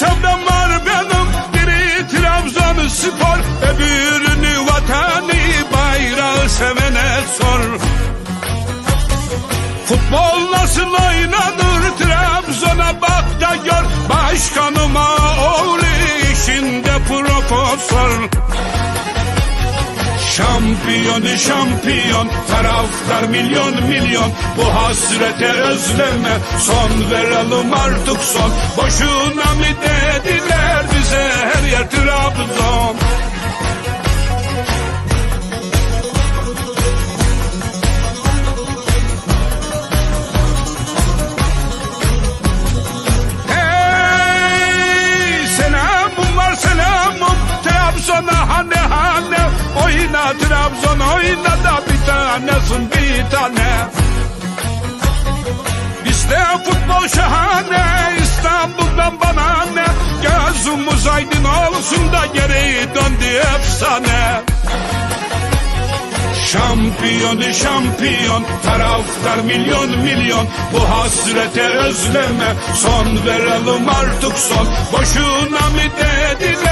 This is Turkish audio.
sevdamlar benim Biri Trabzon spor. Öbürünü vatanı bayrağı sevene sor. Futbol nasıl oynanır Trabzon'a bak da gör. Başkanıma oğlu işinde profesör. Şampiyon şampiyon taraftar milyon milyon. Bu hasrete özleme son verelim artık son. Boşuna mı dediler Oyna Trabzon oyna da bir tanesin bir tane. Bizde futbol şahane İstanbul'dan bana ne? Gözümüz aydın olsun da geri döndü efsane. Şampiyon şampiyon taraftar milyon milyon. Bu hasrete özleme son verelim artık son. Boşuna mı dediler